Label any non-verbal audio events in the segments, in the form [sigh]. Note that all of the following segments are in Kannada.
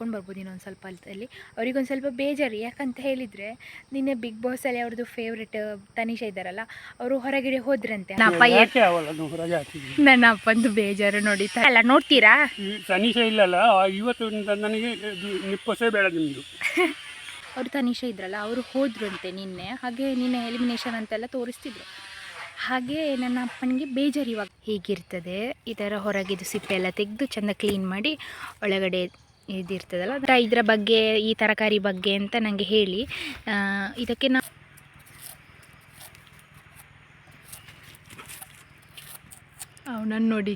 ಕೊಂಡು ಬರ್ಬೋದು ಇನ್ನೊಂದು ಸ್ವಲ್ಪ ಅಲ್ಲಿ ಅವ್ರಿಗೊಂದು ಸ್ವಲ್ಪ ಬೇಜಾರು. ಯಾಕಂತ ಹೇಳಿದರೆ ನಿನ್ನೆ ಬಿಗ್ ಬಾಸಲ್ಲಿ ಅವ್ರದ್ದು ಫೇವ್ರೆಟ್ ತನಿಷಾ ಇದ್ದಾರಲ್ಲ ಅವರು ಹೊರಗಡೆ ಹೋದ್ರಂತೆ. ನನ್ನ ಅಪ್ಪಂದು ಬೇಜಾರು ನೋಡಿ. ಅಲ್ಲ ನೋಡ್ತೀರಾ? ತನಿಷಾ ಇಲ್ಲಲ್ಲ ಇವತ್ತು ನನಗೆ ನಿಪ್ಪಸೇ ಬೇಡ ನಿಮ್ಮದು [laughs] ಅವರು ತನಿಷಾ ಇದ್ರಲ್ಲ ಅವರು ಹೋದ್ರಂತೆ ನಿನ್ನೆ. ಹಾಗೆ ನಿನ್ನೆ ಎಲಿಮಿನೇಷನ್ ಅಂತೆಲ್ಲ ತೋರಿಸ್ತಿದ್ರು. ಹಾಗೆ ನನ್ನ ಅಪ್ಪನಿಗೆ ಬೇಜಾರು ಇವಾಗ. ಹೀಗಿರ್ತದೆ? ಈ ಥರ ಹೊರಗಿದ್ದು ಸಿಪ್ಪೆ ಎಲ್ಲ ತೆಗೆದು ಚೆಂದ ಕ್ಲೀನ್ ಮಾಡಿ ಒಳಗಡೆ ಇದಿರ್ತದಲ್ಲ? ಅದರ ಇದರ ಬಗ್ಗೆ ಈ ತರಕಾರಿ ಬಗ್ಗೆ ಅಂತ ನನಗೆ ಹೇಳಿ. ಇದಕ್ಕೆ ನಾ ಅವನನ್ನು ನೋಡಿ.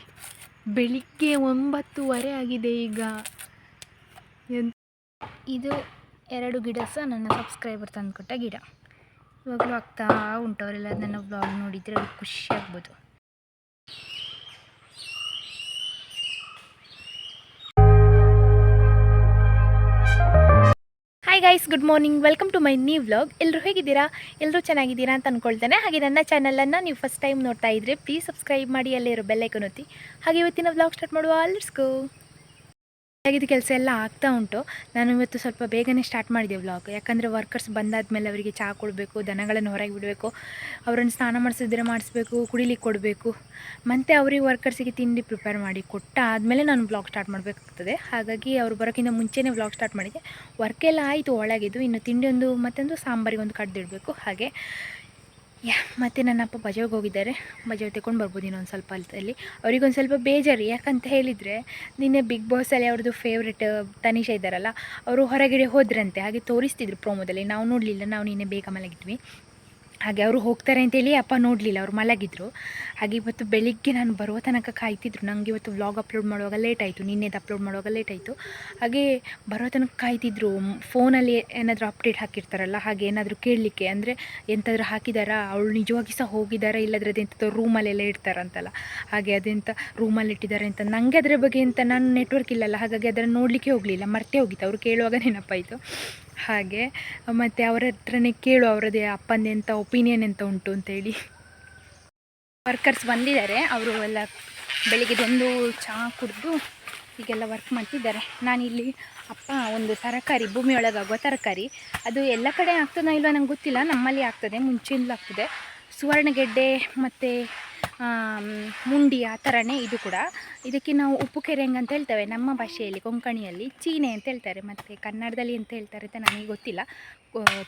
ಬೆಳಿಗ್ಗೆ ಒಂಬತ್ತುವರೆ ಆಗಿದೆ ಈಗ. ಎಂತ ಇದು ಎರಡು ಗಿಡ ಸಹ ನನ್ನ ಸಬ್ಸ್ಕ್ರೈಬರ್ ತಂದುಕೊಟ್ಟ ಗಿಡ. ಇವಾಗಲೂ ಆಗ್ತಾ ಉಂಟು ಅವರೆಲ್ಲ. ನನ್ನ ಬ್ಲಾಗ್ ನೋಡಿದರೆ ಅವ್ರಿಗೆ ಖುಷಿ ಆಗ್ಬೋದು. Hi guys good morning welcome to my new vlog ಎಲ್ಲರೂ ಹೇಗಿದ್ದೀರಾ? ಎಲ್ಲರೂ ಚೆನ್ನಾಗಿದ್ದೀರಾ ಅಂತ ಅಂದ್ಕೊಳ್ತೇನೆ ಹಾಗೆ ನನ್ನ ಚಾನಲನ್ನು ನೀವು ಫಸ್ಟ್ ಟೈಮ್ ನೋಡ್ತಾ ಇದ್ರೆ ಪ್ಲೀಸ್ ಸಬ್ಸ್ಕ್ರೈಬ್ ಮಾಡಿ, ಅಲ್ಲೇ ಇರೋ ಬೆಲ್ಲೈಕನ್ ಒತ್ತಿ. ಹಾಗೆ ಇವತ್ತಿನ ವ್ಲಾಗ್ ಸ್ಟಾರ್ಟ್ ಮಾಡುವ. ಅಲ್ಸ್ಕೋ ಹಾಗಿದ್ದು ಕೆಲಸ ಎಲ್ಲ ಆಗ್ತಾ ಉಂಟು. ನಾನು ಇವತ್ತು ಸ್ವಲ್ಪ ಬೇಗನೆ ಸ್ಟಾರ್ಟ್ ಮಾಡಿದೆ ವ್ಲಾಗ್ ಯಾಕಂದರೆ ವರ್ಕರ್ಸ್ ಬಂದಾದ್ಮೇಲೆ ಅವರಿಗೆ ಚಹಾ ಕೊಡಬೇಕು, ದನಗಳನ್ನು ಹೊರಗೆ ಬಿಡಬೇಕು, ಅವರನ್ನು ಸ್ನಾನ ಮಾಡಿಸಿದ್ರೆ ಮಾಡಿಸ್ಬೇಕು, ಕುಡಿಲಿಕ್ಕೆ ಕೊಡಬೇಕು. ಮತ್ತು ಅವ್ರಿಗೆ ವರ್ಕರ್ಸಿಗೆ ತಿಂಡಿ ಪ್ರಿಪೇರ್ ಮಾಡಿ ಕೊಟ್ಟ ಆದಮೇಲೆ ನಾನು ಬ್ಲಾಗ್ ಸ್ಟಾರ್ಟ್ ಮಾಡಬೇಕಾಗ್ತದೆ. ಹಾಗಾಗಿ ಅವರು ಬರೋಕ್ಕಿಂತ ಮುಂಚೆನೇ ಬ್ಲಾಗ್ ಸ್ಟಾರ್ಟ್ ಮಾಡಿದೆ. ವರ್ಕೆಲ್ಲ ಆಯಿತು, ಒಳಗಿದ್ದು. ಇನ್ನು ತಿಂಡಿ ಒಂದು, ಮತ್ತೊಂದು ಸಾಂಬಾರಿಗೆ ಒಂದು ಕಡ್ದಿಡಬೇಕು. ಹಾಗೆ ಯಾ, ಮತ್ತು ನನ್ನ ಅಪ್ಪ ಬಜಾವ್ಗೆ ಹೋಗಿದ್ದಾರೆ. ಬಜಾವ್ ತಗೊಂಡು ಬರ್ಬೋದು ಇನ್ನೊಂದು ಸ್ವಲ್ಪ ಅಲ್ಲಿ ಅವ್ರಿಗೊಂದು ಸ್ವಲ್ಪ ಬೇಜಾರು. ಯಾಕಂತ ಹೇಳಿದರೆ, ನಿನ್ನೆ ಬಿಗ್ ಬಾಸಲ್ಲಿ ಅವ್ರದ್ದು ಫೇವ್ರೆಟ್ ತನಿಷಾ ಇದ್ದಾರಲ್ಲ, ಅವರು ಹೊರಗಡೆ ಹೋದ್ರಂತೆ. ಹಾಗೆ ತೋರಿಸ್ತಿದ್ರು ಪ್ರೋಮೋದಲ್ಲಿ ನಾವು ನೋಡಲಿಲ್ಲ. ನಾವು ನಿನ್ನೆ ಬೇಗ ಮಲಗಿದ್ವಿ. ಹಾಗೆ ಅವರು ಹೋಗ್ತಾರೆ ಅಂತೇಳಿ ಅಪ್ಪ ನೋಡಲಿಲ್ಲ, ಅವರು ಮಲಗಿದ್ರು. ಹಾಗೆ ಇವತ್ತು ಬೆಳಿಗ್ಗೆ ನಾನು ಬರುವ ತನಕ ಕಾಯ್ತಿದ್ರು. ನನಗೆ ಇವತ್ತು ವ್ಲಾಗ್ ಅಪ್ಲೋಡ್ ಮಾಡುವಾಗ ಲೇಟ್ ಆಯಿತು, ನಿನ್ನೆದು ಅಪ್ಲೋಡ್ ಮಾಡುವಾಗ ಲೇಟ್ ಆಯಿತು. ಹಾಗೆ ಬರುವ ತನಕ ಕಾಯ್ತಿದ್ರು ಫೋನಲ್ಲಿ ಏನಾದರೂ ಅಪ್ಡೇಟ್ ಹಾಕಿರ್ತಾರಲ್ಲ, ಹಾಗೆ ಏನಾದರೂ ಕೇಳಲಿಕ್ಕೆ. ಅಂದರೆ ಎಂತಾದರೂ ಹಾಕಿದಾರಾ? ಅವಳು ನಿಜವಾಗಿ ಸಹ ಹೋಗಿದ್ದಾರಾ ಇಲ್ಲದ್ರೆ ಅದೆಂಥದ್ದು ರೂಮಲ್ಲೆಲ್ಲ ಇಡ್ತಾರಂತಲ್ಲ. ಹಾಗೆ ಅದೆಂಥ ರೂಮಲ್ಲಿ ಇಟ್ಟಿದ್ದಾರೆ ಅಂತ. ನನಗೆ ಅದರ ಬಗ್ಗೆ ಅಂತ ನಾನು ನೆಟ್ವರ್ಕ್ ಇಲ್ಲಲ್ಲ, ಹಾಗಾಗಿ ಅದನ್ನು ನೋಡಲಿಕ್ಕೆ ಹೋಗಲಿಲ್ಲ. ಮರ್ತೇ ಹೋಗಿತ್ತು. ಅವರು ಕೇಳುವಾಗ ನೆನಪಾಯಿತು. ಹಾಗೆ. ಮತ್ತು ಅವರ ಹತ್ರನೇ ಕೇಳು ಅವರದೇ ಅಪ್ಪಂದೆ ಎಂಥ ಒಪಿನಿಯನ್ ಎಂತ ಉಂಟು ಅಂತೇಳಿ. ವರ್ಕರ್ಸ್ ಬಂದಿದ್ದಾರೆ. ಅವರು ಎಲ್ಲ ಬೆಳಿಗ್ಗೆದೊಂದು ಚಹಾ ಕುಡಿದು ಈಗೆಲ್ಲ ವರ್ಕ್ ಮಾಡ್ತಿದ್ದಾರೆ. ನಾನಿಲ್ಲಿ ಅಪ್ಪ ಒಂದು ತರಕಾರಿ, ಭೂಮಿಯೊಳಗಾಗುವ ತರಕಾರಿ. ಅದು ಎಲ್ಲ ಕಡೆ ಆಗ್ತದೋ ಇಲ್ವೋ ನಂಗೆ ಗೊತ್ತಿಲ್ಲ. ನಮ್ಮಲ್ಲಿ ಆಗ್ತದೆ, ಮುಂಚೆಯಿಂದಲೂ ಆಗ್ತದೆ. ಸುವರ್ಣಗೆಡ್ಡೆ ಮತ್ತು ಮುಂಡಿ ಆ ಥರನೇ ಇದು ಕೂಡ. ಇದಕ್ಕೆ ನಾವು ಉಪ್ಪು ಕೆರೆಂಗ್ ಅಂತ ಹೇಳ್ತೇವೆ? ನಮ್ಮ ಭಾಷೆಯಲ್ಲಿ, ಕೊಂಕಣಿಯಲ್ಲಿ ಚೀನೆ ಅಂತ ಹೇಳ್ತಾರೆ. ಮತ್ತು ಕನ್ನಡದಲ್ಲಿ ಅಂತ ಹೇಳ್ತಾರೆ ಅಂತ ನನಗೆ ಗೊತ್ತಿಲ್ಲ.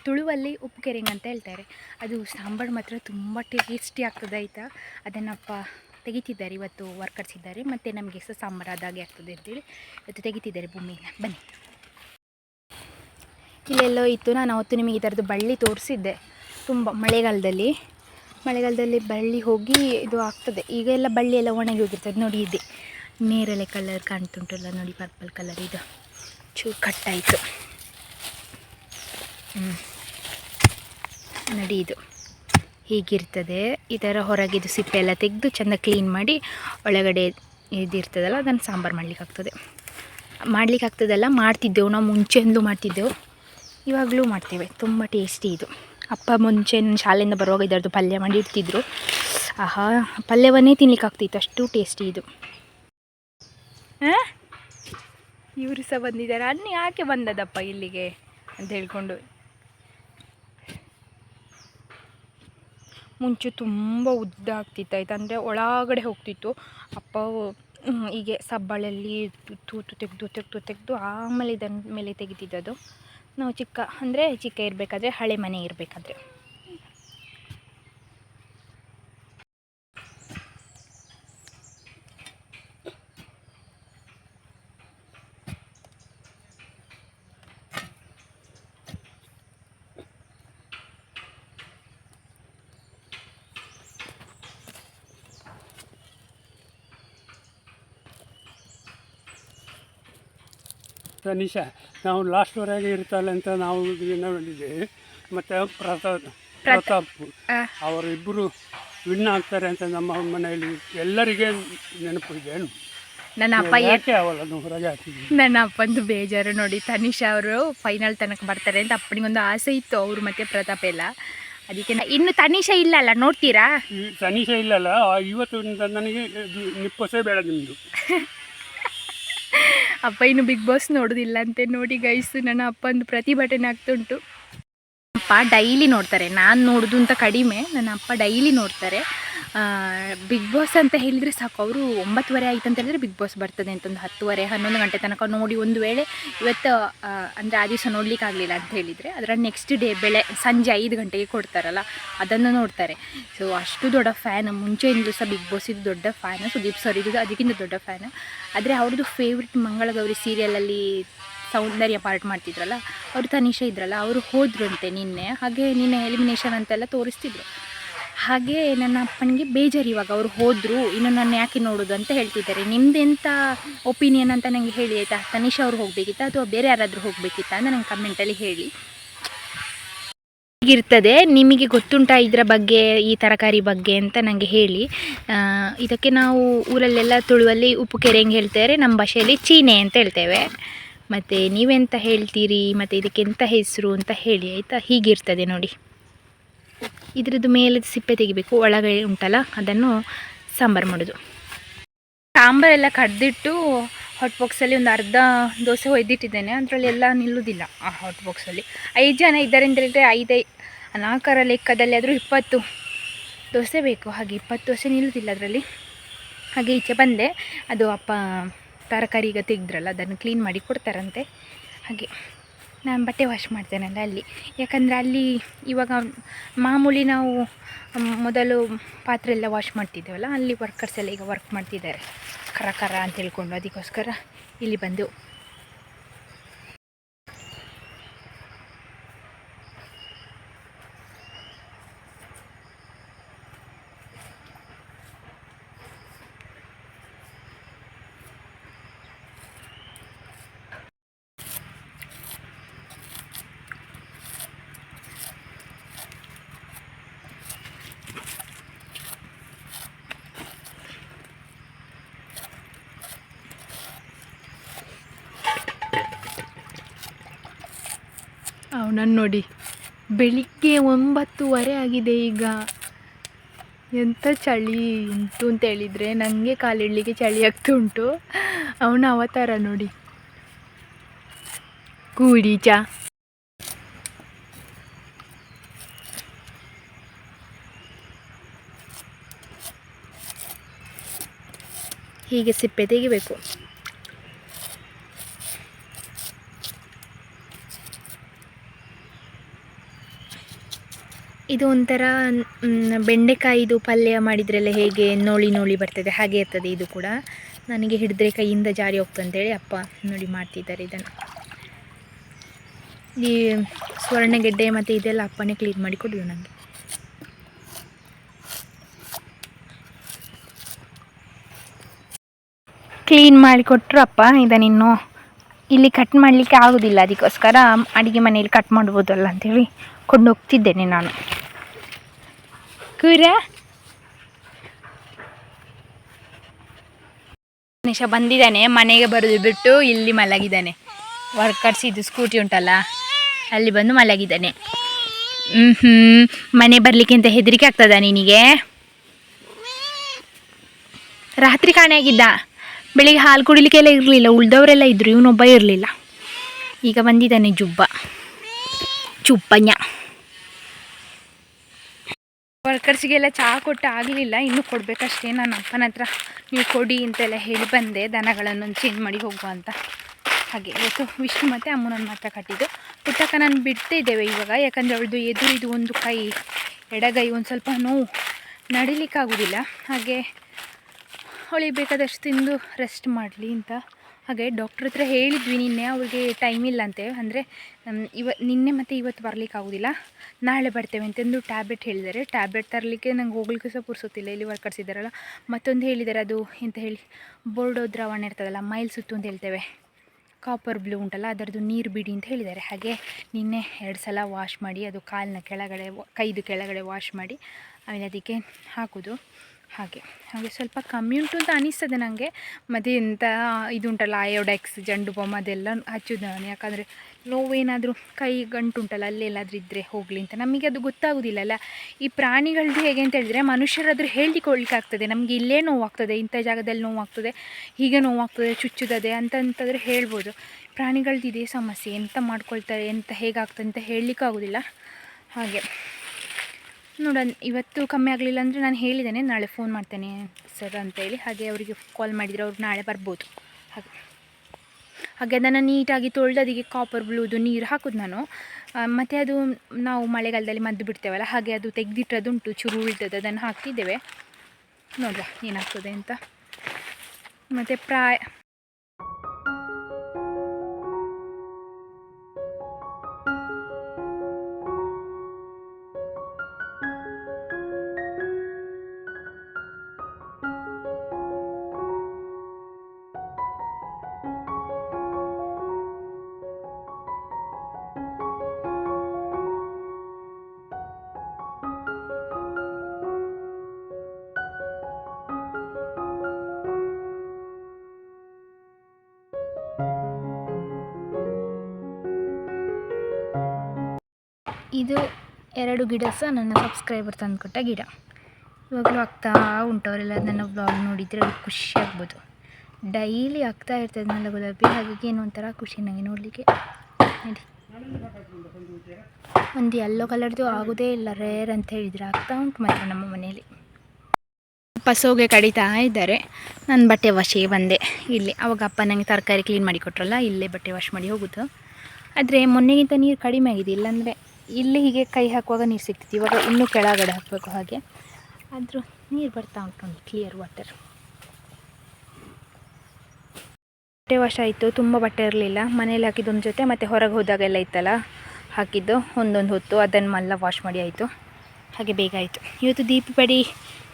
ತುಳುವಲ್ಲಿ ಉಪ್ಪು ಕೆರೆಂಗ್ ಅಂತ ಹೇಳ್ತಾರೆ. ಅದು ಸಾಂಬಾರು ಮಾತ್ರ ತುಂಬ ಟೇಸ್ಟಿ ಆಗ್ತದೆ ಆಯಿತಾ? ಅದನ್ನಪ್ಪ ತೆಗಿತಿದ್ದಾರೆ. ಇವತ್ತು ವರ್ಕರ್ಸ್ ಇದ್ದಾರೆ ಮತ್ತು ನಮಗೆ ಸಹ ಸಾಂಬಾರು ಅದಾಗೆ ಆಗ್ತದೆ ಅಂತೇಳಿ ಇವತ್ತು ತೆಗಿತಿದ್ದಾರೆ ಭೂಮಿಯಿಂದ ಬನ್ನಿ. ಇಲ್ಲೆಲ್ಲೋ ಇತ್ತು. ನಾನು ಅವತ್ತು ನಿಮಗೆ ಈ ಥರದ್ದು ಬಳ್ಳಿ ತೋರಿಸಿದ್ದೆ. ತುಂಬ ಮಳೆಗಾಲದಲ್ಲಿ. ಮಳೆಗಾಲದಲ್ಲಿ ಬಳ್ಳಿ ಹೋಗಿ ಇದು ಆಗ್ತದೆ. ಈಗ ಎಲ್ಲ ಬಳ್ಳಿ ಎಲ್ಲ ಒಣಗಿ ಹೋಗಿರ್ತದೆ. ನೋಡಿ ಇದೆ. ನೇರಳೆ ಕಲರ್ ಕಾಣ್ತುಂಟಲ್ಲ, ನೋಡಿ ಪರ್ಪಲ್ ಕಲರ್ ಇದು. ಚೂರು ಕಟ್ಟಾಯಿತು. ಹ್ಞೂ ನೋಡಿ ಇದು. ಹೀಗಿರ್ತದೆ. ಥರ ಹೊರಗಿದು ಸಿಪ್ಪೆ ಎಲ್ಲ ತೆಗೆದು ಚೆಂದ ಕ್ಲೀನ್ ಮಾಡಿ ಒಳಗಡೆ ಇದಿರ್ತದಲ್ಲ ಅದನ್ನು ಸಾಂಬಾರು ಮಾಡ್ಲಿಕ್ಕೆ ಆಗ್ತದೆ. ಮಾಡ್ಲಿಕ್ಕೆ ಆಗ್ತದಲ್ಲ, ಮಾಡ್ತಿದ್ದೆವು. ನಾವು ಮುಂಚೆಯಿಂದಲೂ ಮಾಡ್ತಿದ್ದೆವು. ಇವಾಗಲೂ ಮಾಡ್ತೇವೆ. ತುಂಬ ಟೇಸ್ಟಿ ಇದು. ಅಪ್ಪ ಮುಂಚೆ ನನ್ನ ಶಾಲೆಯಿಂದ ಬರುವಾಗ ಇದರದ್ದು ಪಲ್ಯ ಮಾಡಿ ಇಡ್ತಿದ್ರು. ಆಹಾ, ಪಲ್ಯವನ್ನೇ ತಿನ್ಲಿಕ್ಕೆ ಆಗ್ತಿತ್ತು. ಅಷ್ಟು ಟೇಸ್ಟಿ ಇದು. ಇವರು ಸಹ ಬಂದಿದ್ದಾರೆ. ಅನ್ನ ಯಾಕೆ ಬಂದದಪ್ಪ ಇಲ್ಲಿಗೆ ಅಂತ ಹೇಳ್ಕೊಂಡು. ಮುಂಚೆ ತುಂಬ ಉದ್ದ ಆಗ್ತಿತ್ತು, ಆಯ್ತು? ಅಂದರೆ ಒಳಗಡೆ ಹೋಗ್ತಿತ್ತು. ಅಪ್ಪ ಹೀಗೆ ಸಬ್ಬಳಲ್ಲಿ ತೂತು ತೆಗೆದು ತೆಗೆದು ತೆಗೆದು ಆಮೇಲೆ ಇದನ್ನ ಮೇಲೆ ತೆಗಿತಿದ್ದದು. ನಾವು ಚಿಕ್ಕ ಅಂದರೆ ಚಿಕ್ಕ ಇರಬೇಕಾದ್ರೆ ಹಳೆ ಮನೆ ಇರಬೇಕಾದ್ರೆ. ತನಿಷಾ ನಾವು ಲಾಸ್ಟ್ವರೆಗೆ ಇರ್ತಾಳೆ ಅಂತ ನಾವು ನೋಡಿದ್ದೀವಿ. ಮತ್ತು ಪ್ರತಾಪ್ ಪ್ರತಾಪ್ ಅವರಿಬ್ಬರು ವಿನ್ ಆಗ್ತಾರೆ ಅಂತ ನಮ್ಮ ಮನೆಯಲ್ಲಿ ಎಲ್ಲರಿಗೆ ನೆನಪು ಇದೆ ನನ್ನ ಅಪ್ಪ ಯಾಕೆ ಅವಳನ್ನು ರಜೆ ಹಾಕಿದ್ವಿ ನನ್ನ ಅಪ್ಪಂದು ಬೇಜಾರು ನೋಡಿ ತನಿಷಾ ಅವರು ಫೈನಲ್ ತನಕ ಬರ್ತಾರೆ ಅಂತ ಅಪ್ಪನಿಗೊಂದು ಆಸೆ ಇತ್ತು ಅವರು ಮತ್ತೆ ಪ್ರತಾಪ್ ಎಲ್ಲ. ಅದಕ್ಕೆ ಇನ್ನು ತನಿಷಾ ಇಲ್ಲ ಅಲ್ಲ ನೋಡ್ತೀರಾ? ತನಿಷಾ ಇಲ್ಲಲ್ಲ ಇವತ್ತು ನನಗೆ ನಿಪ್ಪಸೇ ಬೇಡ ನಿಮ್ಮದು [laughs] ಅಪ್ಪ ಇನ್ನು ಬಿಗ್ ಬಾಸ್ ನೋಡೋದಿಲ್ಲ ಅಂತೆ. ನೋಡಿ ಗೈಸ್ ನನ್ನ ಅಪ್ಪಂದು ಪ್ರತಿಭಟನೆ ಆಗ್ತುಂಟು. ಅಪ್ಪ ಡೈಲಿ ನೋಡ್ತಾರೆ. ನಾನು ನೋಡೋದು ಅಂತ ಕಡಿಮೆ. ನನ್ನ ಅಪ್ಪ ಡೈಲಿ ನೋಡ್ತಾರೆ. ಬಿಗ್ ಬಾಸ್ ಅಂತ ಹೇಳಿದರೆ ಸಾಕು. ಅವರು ಒಂಬತ್ತುವರೆ ಆಯಿತು ಅಂತ ಹೇಳಿದರೆ ಬಿಗ್ ಬಾಸ್ ಬರ್ತದೆ ಅಂತ ಒಂದು ಹತ್ತುವರೆ, ಹನ್ನೊಂದು ಗಂಟೆ ತನಕ ನೋಡಿ ಒಂದು ವೇಳೆ ಇವತ್ತು ಅಂದರೆ ಆ ದಿವಸ ನೋಡಲಿಕ್ಕಾಗಲಿಲ್ಲ ಅಂತ ಹೇಳಿದರೆ ಅದರ ನೆಕ್ಸ್ಟ್ ಡೇ ಬೆಳೆ, ಸಂಜೆ ಐದು ಗಂಟೆಗೆ ಕೊಡ್ತಾರಲ್ಲ, ಅದನ್ನು ನೋಡ್ತಾರೆ. ಸೊ ಅಷ್ಟು ದೊಡ್ಡ ಫ್ಯಾನ್ ಮುಂಚೆಯಿಂದಲೂ ಸಹ ಬಿಗ್ ಬಾಸ್ ಇದು ದೊಡ್ಡ ಫ್ಯಾನ್ ಸುದೀಪ್ ಸರ್ ಇದು ಅದಕ್ಕಿಂತ ದೊಡ್ಡ ಫ್ಯಾನ್ ಆದರೆ ಅವ್ರದ್ದು ಫೇವ್ರೆಟ್ ಮಂಗಳಗೌರಿ ಸೀರಿಯಲಲ್ಲಿ ಸೌಂದರ್ಯ ಪಾರ್ಟ್ ಮಾಡ್ತಿದ್ರಲ್ಲ, ಅವರು ತನಿಷೆ ಇದ್ರಲ್ಲ, ಅವರು ಹೋದ್ರಂತೆ ನಿನ್ನೆ, ಹಾಗೆ ನಿನ್ನೆ ಎಲಿಮಿನೇಷನ್ ಅಂತೆಲ್ಲ ತೋರಿಸ್ತಿದ್ರು. ಹಾಗೆ ನನ್ನ ಅಪ್ಪನಿಗೆ ಬೇಜಾರು ಇವಾಗ. ಅವರು ಹೋದರು, ಇನ್ನು ನಾನು ಯಾಕೆ ನೋಡೋದು ಅಂತ ಹೇಳ್ತಿದ್ದಾರೆ. ನಿಮ್ದೆಂತ ಒಪಿನಿಯನ್ ಅಂತ ನನಗೆ ಹೇಳಿ ಆಯಿತಾ? ತನಿಷಾ ಅವ್ರು ಹೋಗಬೇಕಿತ್ತಾ ಅಥವಾ ಬೇರೆ ಯಾರಾದರೂ ಹೋಗಬೇಕಿತ್ತಾ ಅಂತ ನಂಗೆ ಕಮೆಂಟಲ್ಲಿ ಹೇಳಿ. ಹೀಗಿರ್ತದೆ. ನಿಮಗೆ ಗೊತ್ತುಂಟಾ ಇದರ ಬಗ್ಗೆ, ಈ ತರಕಾರಿ ಬಗ್ಗೆ ಅಂತ ನನಗೆ ಹೇಳಿ. ಇದಕ್ಕೆ ನಾವು ಊರಲ್ಲೆಲ್ಲ ತುಳುವಲ್ಲಿ ಉಪ್ಪು ಕೆರೆ ಹೆಂಗೆ ಹೇಳ್ತಾರೆ? ನಮ್ಮ ಭಾಷೆಯಲ್ಲಿ ಚೀನೆ ಅಂತ ಹೇಳ್ತೇವೆ. ಮತ್ತು ನೀವೆಂತ ಹೇಳ್ತೀರಿ? ಮತ್ತು ಇದಕ್ಕೆ ಎಂಥ ಹೆಸರು ಅಂತ ಹೇಳಿ ಆಯಿತಾ? ಹೀಗಿರ್ತದೆ ನೋಡಿ. ಇದ್ರದ್ದು ಮೇಲೆ ಸಿಪ್ಪೆ ತೆಗಿಬೇಕು ಒಳಗೆ ಉಂಟಲ್ಲ, ಅದನ್ನು ಸಾಂಬಾರು ಮಾಡೋದು. ಸಾಂಬಾರೆಲ್ಲ ಕಡ್ದಿಟ್ಟು ಹಾಟ್ ಬಾಕ್ಸಲ್ಲಿ ಒಂದು ಅರ್ಧ ದೋಸೆ ಒಯ್ದಿಟ್ಟಿದ್ದೇನೆ, ಅದರಲ್ಲಿ ಎಲ್ಲ ನಿಲ್ಲುವುದಿಲ್ಲ ಆ ಹಾಟ್ ಬಾಕ್ಸಲ್ಲಿ ಐದು ಜನ ಇದ್ದಾರೆ ಅಂತ ಹೇಳಿದರೆ ಐದೈ, ನಾಲ್ಕರ ಲೆಕ್ಕದಲ್ಲಿ ಆದರೂ ಇಪ್ಪತ್ತು ದೋಸೆ ಬೇಕು. ಹಾಗೆ ಇಪ್ಪತ್ತು ದೋಸೆ ನಿಲ್ಲುವುದಿಲ್ಲ ಅದರಲ್ಲಿ. ಹಾಗೆ ಈಚೆ ಬಂದೆ, ಅದು ಅಪ್ಪ ತರಕಾರಿ ಈಗ ತೆಗೆದ್ರಲ್ಲ, ಅದನ್ನು ಕ್ಲೀನ್ ಮಾಡಿ ಕೊಡ್ತಾರಂತೆ. ಹಾಗೆ. ನಾನು ಬಟ್ಟೆ ವಾಶ್ ಮಾಡ್ತೇನಲ್ಲ ಅಲ್ಲಿ. ಯಾಕಂದರೆ ಅಲ್ಲಿ ಇವಾಗ ಮಾಮೂಲಿ ನಾವು ಮೊದಲು ಪಾತ್ರೆ ಎಲ್ಲ ವಾಶ್ ಮಾಡ್ತಿದ್ದೇವಲ್ಲ, ಅಲ್ಲಿ ವರ್ಕರ್ಸ್ ಎಲ್ಲ ಈಗ ವರ್ಕ್ ಮಾಡ್ತಿದ್ದಾರೆ. ಕರ ಕರ ಅಂತ ಹೇಳ್ಕೊಂಡು ಅದಕ್ಕೋಸ್ಕರ ಇಲ್ಲಿ ಬಂದು ಅವನನ್ನು ನೋಡಿ. ಬೆಳಿಗ್ಗೆ ಒಂಬತ್ತುವರೆ ಆಗಿದೆ ಈಗ. ಎಂಥ ಚಳಿ ಉಂಟು ಅಂತ ಹೇಳಿದರೆ ನನಗೆ ಕಾಲಿಡಲಿಕ್ಕೆ ಚಳಿ ಆಗ್ತಾ ಉಂಟು. ಅವನ ಅವತಾರ ನೋಡಿ. ಕೂಡಿ ಚಾ. ಹೀಗೆ ಸಿಪ್ಪೆ ತೆಗಿಬೇಕು. ಇದು ಒಂಥರ ಬೆಂಡೆಕಾಯಿದು ಪಲ್ಯ ಮಾಡಿದ್ರೆಲ್ಲ ಹೇಗೆ ನೋಳಿ ನೋಳಿ ಬರ್ತದೆ ಹಾಗೆ ಇರ್ತದೆ ಇದು ಕೂಡ. ನನಗೆ ಹಿಡಿದ್ರೆ ಕೈಯಿಂದ ಜಾರಿ ಹೋಗ್ತದೆ ಅಂತೇಳಿ ಅಪ್ಪ ನೋಡಿ ಮಾಡ್ತಿದ್ದಾರೆ ಇದನ್ನು. ಈ ಸ್ವರ್ಣಗೆಡ್ಡೆ ಮತ್ತು ಇದೆಲ್ಲ ಅಪ್ಪನೇ ಕ್ಲೀನ್ ಮಾಡಿ ಕೊಡೋದು ನನಗೆ ಕ್ಲೀನ್ ಮಾಡಿಕೊಟ್ರು ಅಪ್ಪ ಇದನ್ನಿನ್ನು ಇಲ್ಲಿ ಕಟ್ ಮಾಡಲಿಕ್ಕೆ ಆಗೋದಿಲ್ಲ, ಅದಕ್ಕೋಸ್ಕರ ಅಡುಗೆ ಮನೆಯಲ್ಲಿ ಕಟ್ ಮಾಡ್ಬೋದಲ್ಲ ಅಂಥೇಳಿ ಕೊಂಡೋಗ್ತಿದ್ದೇನೆ ನಾನು. ನಿಶಾ ಬಂದಿದ್ದಾನೆ, ಮನೆಗೆ ಬರೋದು ಬಿಟ್ಟು ಇಲ್ಲಿ ಮಲಗಿದ್ದಾನೆ. ವರ್ಕರ್ಸ್ ಇದು ಸ್ಕೂಟಿ ಉಂಟಲ್ಲ, ಅಲ್ಲಿ ಬಂದು ಮಲಗಿದ್ದಾನೆ. ಹ್ಮ್ ಮನೆ ಬರಲಿಕ್ಕೆ ಅಂತ ಹೆದರಿಕೆ ಆಗ್ತದ ನಿನಗೆ? ರಾತ್ರಿ ಕಾಣೆಯಾಗಿದ್ದ ಬೆಳಿಗ್ಗೆ ಹಾಲು ಕುಡಿಲಿಕ್ಕೆಲ್ಲ ಇರಲಿಲ್ಲ, ಉಳ್ದವರೆಲ್ಲ ಇದ್ರು, ಇವನೊಬ್ಬ ಇರಲಿಲ್ಲ. ಈಗ ಬಂದಿದ್ದಾನೆ ಜುಬ್ಬ. ಚುಪ್ಪಯ್ಯ ವರ್ಕರ್ಸಿಗೆಲ್ಲ ಚಹಾ ಕೊಟ್ಟು ಆಗಲಿಲ್ಲ, ಇನ್ನೂ ಕೊಡಬೇಕಷ್ಟೇ ನನ್ನ ಅಪ್ಪನ ಹತ್ರ. ನೀವು ಕೊಡಿ ಅಂತೆಲ್ಲ ಹೇಳಿ ಬಂದೆ, ದನಗಳನ್ನು ಚೇಂಜ್ ಮಾಡಿ ಹೋಗುವ ಅಂತ. ಹಾಗೆ ಇವತ್ತು ವಿಷ್ಣು ಮತ್ತು ಅಮ್ಮನನ್ನು ಮಾತ್ರ ಕಟ್ಟಿದ್ದು. ಪುಟ್ಟಕ್ಕ ನಾನು ಬಿಡ್ತಿದ್ದೇವೆ ಇವಾಗ, ಯಾಕಂದರೆ ಅವಳದು ಎದುರಿದು ಒಂದು ಕೈ, ಎಡಗೈ ಒಂದು ಸ್ವಲ್ಪ ನೋವು ನಡಿಲಿಕ್ಕಾಗೋದಿಲ್ಲ. ಹಾಗೆ ಅವಳಿಗೆ ಬೇಕಾದಷ್ಟು ತಿಂದು ರೆಸ್ಟ್ ಮಾಡಲಿ ಅಂತ ಹಾಗೆ ಡಾಕ್ಟ್ರ್ ಹತ್ರ ಹೇಳಿದ್ವಿ ನಿನ್ನೆ ಅವ್ರಿಗೆ ಟೈಮ್ ಇಲ್ಲ ಅಂತೆ ಅಂದರೆ ಇವ, ನಿನ್ನೆ ಮತ್ತು ಇವತ್ತು ಬರಲಿಕ್ಕೆ ಆಗೋದಿಲ್ಲ. ನಾಳೆ ಬರ್ತೇವೆ ಅಂತಂದು ಟ್ಯಾಬ್ಲೆಟ್ ಹೇಳಿದ್ದಾರೆ. ಟ್ಯಾಬ್ಲೆಟ್ ತರಲಿಕ್ಕೆ ನಂಗೆ ಹೋಗ್ಲಿಕ್ಕೆ ಸಹ ಪುರ್ಸೋತಿಲ್ಲ ಇಲ್ಲಿ ವರ್ಕರ್ಸ್ ಇದ್ದಾರಲ್ಲ ಮತ್ತೊಂದು ಹೇಳಿದ್ದಾರೆ, ಅದು ಎಂತ ಹೇಳಿ, ಬೋರ್ಡೋ ದ್ರಾವಣ ಇರ್ತದಲ್ಲ, ಮೈಲ್ ಸುತ್ತು ಅಂತ ಹೇಳ್ತೇವೆ. ಕಾಪರ್ ಬ್ಲೂ ಉಂಟಲ್ಲ, ಅದರದ್ದು ನೀರು ಬಿಡಿ ಅಂತ ಹೇಳಿದ್ದಾರೆ. ಹಾಗೆ ನಿನ್ನೆ ಎರಡು ಸಲ ವಾಶ್ ಮಾಡಿ, ಅದು ಕಾಲಿನ ಕೆಳಗಡೆ, ಕೈದು ಕೆಳಗಡೆ ವಾಶ್ ಮಾಡಿ, ಆಮೇಲೆ ಅದಕ್ಕೆ ಹಾಕೋದು. ಹಾಗೆ ಹಾಗೆ ಸ್ವಲ್ಪ ಕಮ್ಮಿ ಉಂಟು ಅಂತ ಅನಿಸ್ತದೆ ನನಗೆ ಮತ್ತು ಎಂಥ ಇದು ಉಂಟಲ್ಲ ಅಯೋಡೆಕ್ಸ್ ಜಂಡು ಬೊಮ್ಮ ಅದೆಲ್ಲ ಹಚ್ಚೋದು ನಾನು ಯಾಕಂದರೆ ನೋವೇನಾದರೂ ಕೈ ಗಂಟುಂಟಲ್ಲ ಅಲ್ಲೆಲ್ಲಾದರೂ ಇದ್ದರೆ ಹೋಗಲಿ ಅಂತ. ನಮಗೆ ಅದು ಗೊತ್ತಾಗೋದಿಲ್ಲಲ್ಲ. ಈ ಪ್ರಾಣಿಗಳದ್ದು ಹೇಗೆ ಅಂತ ಹೇಳಿದರೆ ಮನುಷ್ಯರಾದರೂ ಹೇಳಿಕೊಳ್ಳಿಕ್ಕಾಗ್ತದೆ ನಮಗೆ ಇಲ್ಲೇ ನೋವಾಗ್ತದೆ, ಇಂಥ ಜಾಗದಲ್ಲಿ ನೋವಾಗ್ತದೆ, ಹೀಗೆ ನೋವಾಗ್ತದೆ ಚುಚ್ಚುದದೆ ಅಂತಂತಂದರೆ ಹೇಳ್ಬೋದು. ಪ್ರಾಣಿಗಳದ್ದು ಇದೇ ಸಮಸ್ಯೆ. ಎಂತ ಮಾಡ್ಕೊಳ್ತಾರೆ, ಎಂತ ಹೇಗಾಗ್ತದೆ ಅಂತ ಹೇಳಲಿಕ್ಕಾಗೋದಿಲ್ಲ. ಹಾಗೆ. ನೋಡೋಣ ಇವತ್ತು ಕಮ್ಮಿ ಆಗಲಿಲ್ಲ ಅಂದರೆ ನಾನು ಹೇಳಿದ್ದೇನೆ, ನಾಳೆ ಫೋನ್ ಮಾಡ್ತೇನೆ ಸರ್ ಅಂತೇಳಿ ಹಾಗೆ ಅವರಿಗೆ ಕಾಲ್ ಮಾಡಿದರೆ ಅವ್ರು ನಾಳೆ ಬರ್ಬೋದು. ಹಾಗೆ. ಹಾಗೆ ಅದನ್ನು ನೀಟಾಗಿ ತೊಳೆದು ಅದಕ್ಕೆ ಕಾಪರ್ ಬ್ಲೂದು ನೀರು ಹಾಕೋದು ನಾನು. ಮತ್ತು ಅದು ನಾವು ಮಳೆಗಾಲದಲ್ಲಿ ಮದ್ದು ಬಿಡ್ತೇವಲ್ಲ, ಹಾಗೆ ಅದು ತೆಗೆದಿಟ್ಟದುಂಟು ಚುರು ಉಳ್ತದೆ ಅದನ್ನು ಹಾಕಿದ್ದೇವೆ ನೋಡ್ರ ಏನಾಗ್ತದೆ ಅಂತ. ಮತ್ತು ಪ್ರಾಯ ಇದು ಎರಡು ಗಿಡ ಸಹ ನನ್ನ ಸಬ್ಸ್ಕ್ರೈಬರ್ ತಂದುಕೊಟ್ಟ ಗಿಡ. ಇವಾಗಲೂ ಆಗ್ತಾ ಉಂಟು ಅವರೆಲ್ಲ ನನ್ನ ಬ್ಲಾಗ್ ನೋಡಿದರೆ ಅವ್ರಿಗೆ ಖುಷಿ ಆಗ್ಬೋದು. ಡೈಲಿ ಆಗ್ತಾ ಇರ್ತದೆ ನನ್ನ ಗುಲಾಬಿ, ಹಾಗಾಗಿ ಏನೋ ಒಂಥರ ಖುಷಿ ನನಗೆ ನೋಡಲಿಕ್ಕೆ. ನೋಡಿ. ಒಂದು ಎಲ್ಲೋ ಕಲರ್ದು ಆಗೋದೇ ಇಲ್ಲ ರೇರ್ ಅಂತ ಹೇಳಿದರೆ ಆಗ್ತಾ ಉಂಟು ಮಾತ್ರ ನಮ್ಮ ಮನೆಯಲ್ಲಿ. ಪಸೋಗೆ ಕಡಿತಾ ಇದ್ದಾರೆ. ನಾನು ಬಟ್ಟೆ ವಾಶಿಗೆ ಬಂದೆ. ಇಲ್ಲಿ, ಅವಾಗ ಅಪ್ಪ ನನಗೆ ತರಕಾರಿ ಕ್ಲೀನ್ ಮಾಡಿ ಕೊಟ್ರಲ್ಲ ಇಲ್ಲೇ ಬಟ್ಟೆ ವಾಶ್ ಮಾಡಿ ಹೋಗೋದು. ಆದರೆ ಮೊನ್ನೆಗಿಂತ ನೀರು ಕಡಿಮೆ ಆಗಿದೆ, ಇಲ್ಲಾಂದರೆ ಇಲ್ಲಿ ಹೀಗೆ ಕೈ ಹಾಕುವಾಗ ನೀರು ಸಿಗ್ತಿತ್ತು ಇವಾಗ ಇನ್ನೂ ಕೆಳಗಡೆ ಹಾಕಬೇಕು ಹಾಗೆ. ಆದರೂ ನೀರು ಬರ್ತಾ ಉಂಟು ಕ್ಲಿಯರ್ ವಾಟರ್ ಬಟ್ಟೆ ವಾಶ್ ಆಯಿತು. ತುಂಬ ಬಟ್ಟೆ ಇರಲಿಲ್ಲ. ಮನೇಲಿ ಹಾಕಿದ್ದೊಂದು ಜೊತೆ ಮತ್ತು ಹೊರಗೆ ಹೋದಾಗೆಲ್ಲ ಇತ್ತಲ್ಲ, ಹಾಕಿದ್ದು ಒಂದೊಂದು ಹೊತ್ತು. ಅದನ್ನು ಮಲ್ಲ ವಾಶ್ ಮಾಡಿ ಆಯಿತು. ಹಾಗೆ ಬೇಗ ಆಯಿತು. ಇವತ್ತು ದೀಪಾವಳಿ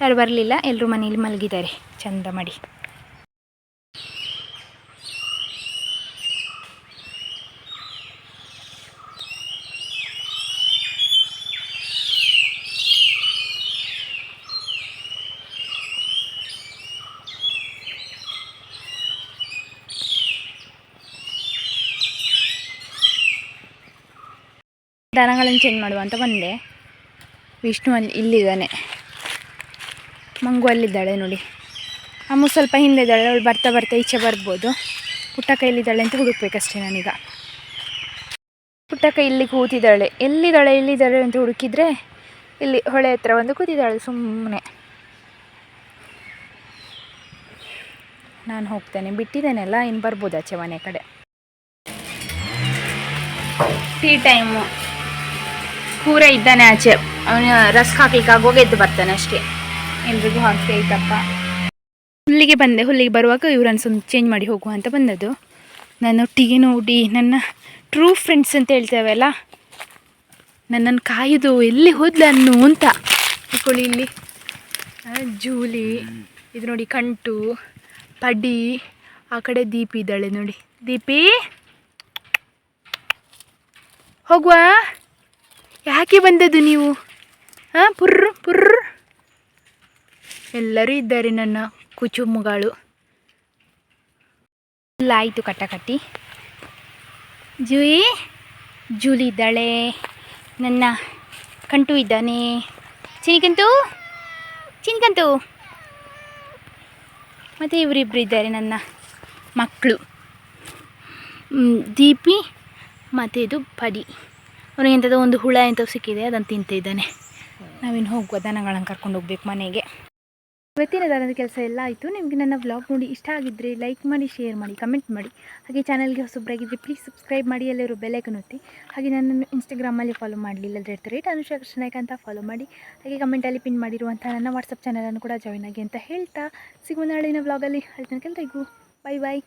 ಯಾರು ಬರಲಿಲ್ಲ ಎಲ್ಲರೂ ಮನೇಲಿ ಮಲಗಿದ್ದಾರೆ. ಚಂದ ಮಾಡಿ. ದನಗಳನ್ನು ಚೇಂಜ್ ಮಾಡುವ ಅಂತ ಬಂದೆ. ವಿಷ್ಣು ಅಲ್ಲಿ ಇಲ್ಲಿದ್ದಾನೆ. ಮಂಗು ಅಲ್ಲಿದ್ದಾಳೆ ನೋಡಿ. ಅಮ್ಮ ಸ್ವಲ್ಪ ಹಿಂದೆ ಇದ್ದಾಳೆ, ಅವಳು ಬರ್ತಾ ಬರ್ತಾ ಈಚೆ ಬರ್ಬೋದು. ಪುಟ್ಟಕ್ಕ ಕೈಲಿದ್ದಾಳೆ ಅಂತ ಹುಡುಕ್ಬೇಕಷ್ಟೇ ನಾನೀಗ. ಪುಟ್ಟಕ್ಕ ಇಲ್ಲಿ ಕೂತಿದ್ದಾಳೆ. ಎಲ್ಲಿದ್ದಾಳೆ ಎಲ್ಲಿದ್ದಾಳೆ ಅಂತ ಹುಡುಕಿದ್ರೆ ಇಲ್ಲಿ ಹೊಳೆ ಹತ್ರ ಒಂದು ಕೂತಿದ್ದಾಳೆ ಸುಮ್ಮನೆ ನಾನು ಹೋಗ್ತೇನೆ. ಬಿಟ್ಟಿದ್ದೇನೆಲ್ಲ ಇನ್ನು ಬರ್ಬೋದು ಆಚೆ ಮನೆ ಕಡೆ. ಟೀ ಟೈಮು ಪೂರ ಇದ್ದಾನೆ ಆಚೆ. ಅವನು ರಸ್ಕ್ ಹಾಕ್ಲಿಕ್ಕೆ ಆಗೋಗ ಎದ್ದು ಬರ್ತಾನೆ ಅಷ್ಟೇ. ಎಲ್ರಿಗೂ ಹಾಕಿ ಆಯ್ತಪ್ಪ. ಹುಲ್ಲಿಗೆ ಬಂದೆ. ಹುಲ್ಲಿಗೆ ಬರುವಾಗ ಇವ್ರನ್ನ ಸ್ವಲ್ಪ ಚೇಂಜ್ ಮಾಡಿ ಹೋಗುವ ಅಂತ ಬಂದದ್ದು. ನನ್ನೊಟ್ಟಿಗೆ ನೋಡಿ ನನ್ನ ಟ್ರೂ ಫ್ರೆಂಡ್ಸ್ ಅಂತ ಹೇಳ್ತೇವಲ್ಲ ನನ್ನನ್ನು ಕಾಯ್ದು ಎಲ್ಲಿ ಹೋದ್ಲನ್ನು ಅಂತ. ಇಟ್ಕೊಳ್ಳಿ ಇಲ್ಲಿ. ಜೂಲಿ, ಇದು ನೋಡಿ ಕಂಟು, ಪಡಿ, ಆ ಕಡೆ ದೀಪಿ ಇದ್ದಾಳೆ ನೋಡಿ. ದೀಪಿ, ಹೋಗುವ? ಯಾಕೆ ಬಂದದ್ದು ನೀವು? ಹಾಂ, ಪುರ್ರು ಪುರ್ರು. ಎಲ್ಲರೂ ಇದ್ದಾರೆ ನನ್ನ ಕುಚುಮ್ಮುಗಳು ಎಲ್ಲ ಆಯಿತು ಕಟ್ಟಿ ಜೂಯಿ, ಜೂಲಿ ಇದ್ದಾಳೆ. ನನ್ನ ಕಂಟು ಇದ್ದಾನೆ. ಚಿನಿಕಂತು, ಚಿನ್ಕಂತು. ಮತ್ತು ಇವರಿಬ್ಬರು ಇದ್ದಾರೆ ನನ್ನ ಮಕ್ಕಳು. ದೀಪಿ, ಮತ್ತು ಇದು ಪಡಿ. ಅವನಿಗೆ ಎಂಥದ್ದು ಒಂದು ಹುಳ ಎಂಥದ್ದು ಸಿಕ್ಕಿದೆ ಅದನ್ನು ತಿಂತಿದ್ದಾನೆ. ನಾವಿನ್ನು ಹೋಗುವ ದನಗಳನ್ನು ಕರ್ಕೊಂಡು ಹೋಗ್ಬೇಕು ಮನೆಗೆ. ಇವತ್ತಿನ ದನದ ಕೆಲಸ ಎಲ್ಲ ಆಯಿತು. ನಿಮಗೆ ನನ್ನ ವ್ಲಾಗ್ ನೋಡಿ ಇಷ್ಟ ಆಗಿದ್ದರೆ ಲೈಕ್ ಮಾಡಿ ಶೇರ್ ಮಾಡಿ ಕಮೆಂಟ್ ಮಾಡಿ. ಹಾಗೆ ಚಾನಲ್ಗೆ ಹೊಸೊಬ್ಬರಾಗಿದ್ದರೆ ಪ್ಲೀಸ್ ಸಬ್ಸ್ಕ್ರೈಬ್ ಮಾಡಿ ಎಲ್ಲರೂ ಬೆಲ್ಲೈಕನ್ ಒತ್ತಿ. ಹಾಗೆ ನನ್ನನ್ನು ಇನ್ಸ್ಟಾಗ್ರಾಮಲ್ಲಿ ಫಾಲೋ ಮಾಡಲಿಲ್ಲ ಅಂದರೆ ರೇಟ್ ಅನುಷಾ ಕೃಷ್ಣನಾಯ್ಕ ಅಂತ ಫಾಲೋ ಮಾಡಿ. ಹಾಗೆ ಕಮೆಂಟಲ್ಲಿ ಪಿನ್ ಮಾಡಿರುವಂಥ ನನ್ನ ವಾಟ್ಸಪ್ ಚಾನಲನ್ನು ಕೂಡ ಜಾಯ್ನ್ ಆಗಿ ಅಂತ ಹೇಳ್ತಾ. ಸಿಗುವ ನಾಳಿನ ವ್ಲಾಗಲ್ಲಿ ಅಲ್ಲಿ. ತನಕ ಎಲ್ರಿಗೂ ಬೈ ಬಾಯ್